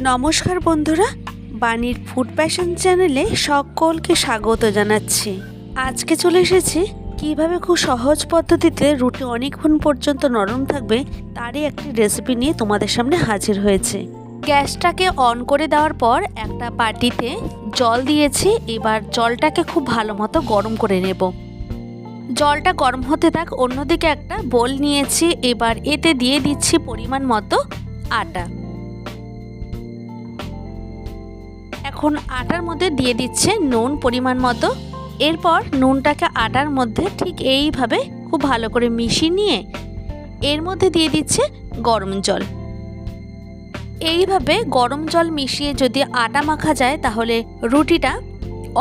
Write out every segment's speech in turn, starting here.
নমস্কার বন্ধুরা, বাণীর ফুড প্যাশন চ্যানেলে সকলকে স্বাগত জানাচ্ছি। আজকে চলে এসেছি, কীভাবে খুব সহজ পদ্ধতিতে রুটি অনেকক্ষণ পর্যন্ত নরম থাকবে তারই একটি রেসিপি নিয়ে তোমাদের সামনে হাজির হয়েছে। গ্যাসটাকে অন করে দেওয়ার পর একটা বাটিতে জল দিয়েছি, এবার জলটাকে খুব ভালো মতো গরম করে নেব। জলটা গরম হতে থাক, অন্যদিকে একটা বোল নিয়েছি, এবার এতে দিয়ে দিচ্ছি পরিমাণ মতো আটা। এখন আটার মধ্যে দিয়ে দিচ্ছে নুন পরিমাণ মতো। এরপর নুনটাকে আটার মধ্যে ঠিক এইভাবে খুব ভালো করে মিশিয়ে নিয়ে এর মধ্যে দিয়ে দিচ্ছে গরম জল। এইভাবে গরম জল মিশিয়ে যদি আটা মাখা যায় তাহলে রুটিটা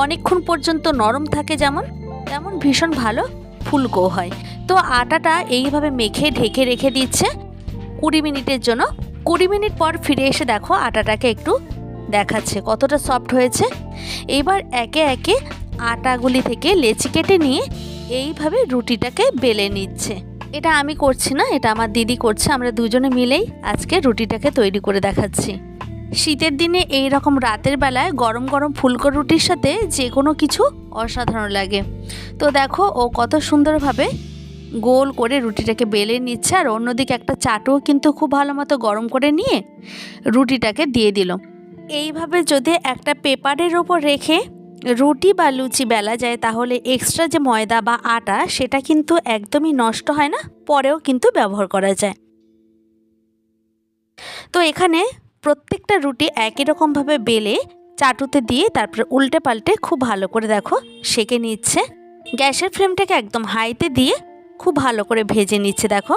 অনেকক্ষণ পর্যন্ত নরম থাকে যেমন, তেমন ভীষণ ভালো ফুলকো হয়। তো আটাটা এইভাবে মেখে, ঢেকে রেখে দিচ্ছে কুড়ি মিনিটের জন্য। কুড়ি মিনিট পর ফিরে এসে দেখো আটাটাকে একটু দেখাচ্ছে কতটা সফট হয়েছে। এবার একে একে আটাগুলি থেকে লেচি কেটে নিয়ে এইভাবে রুটিটাকে বেলে নিচ্ছে। এটা আমি করছি না, এটা আমার দিদি করছে, আমরা দুজনে মিলেই আজকে রুটিটাকে তৈরি করে দেখাচ্ছি। শীতের দিনে এই রকম রাতের বেলায় গরম গরম ফুলকো রুটির সাথে যে কোনো কিছু অসাধারণ লাগে। তো দেখো, ও কত সুন্দরভাবে গোল করে রুটিটাকে বেলে নিচ্ছে, আর অন্যদিকে একটা চাটুও কিন্তু খুব ভালো মতো গরম করে নিয়ে রুটিটাকে দিয়ে দিল। এইভাবে যদি একটা পেপারের ওপর রেখে রুটি বা লুচি বেলা যায়, তাহলে এক্সট্রা যে ময়দা বা আটা, সেটা কিন্তু একদমই নষ্ট হয় না, পরেও কিন্তু ব্যবহার করা যায়। তো এখানে প্রত্যেকটা রুটি একই রকমভাবে বেলে চাটুতে দিয়ে তারপরে উল্টে পাল্টে খুব ভালো করে দেখো, সেকে নিচ্ছে। গ্যাসের ফ্লেমটাকে একদম হাইতে দিয়ে খুব ভালো করে ভেজে নিচ্ছে, দেখো।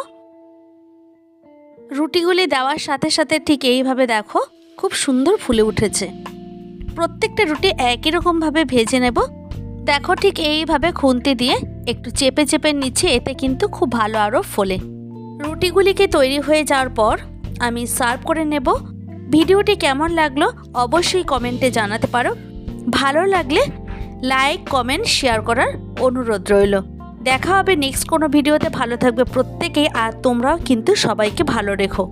রুটিগুলি দেওয়ার সাথে সাথে ঠিক এইভাবে দেখো খুব সুন্দর ফুলে উঠেছে। প্রত্যেকটা রুটি একই রকমভাবে ভেজে নেব। দেখো ঠিক এইভাবে খুন্তি দিয়ে একটু চেপে চেপে নিচ্ছে, এতে কিন্তু খুব ভালো আরও ফোলে। রুটিগুলিকে তৈরি হয়ে যাওয়ার পর আমি সার্ভ করে নেব। ভিডিওটি কেমন লাগল অবশ্যই কমেন্টে জানাতে পারো। ভালো লাগলে লাইক, কমেন্ট, শেয়ার করার অনুরোধ রইল। দেখা হবে নেক্সট কোনো ভিডিওতে। ভালো থাকবে প্রত্যেকেই আর তোমরাও কিন্তু সবাইকে ভালো রেখো।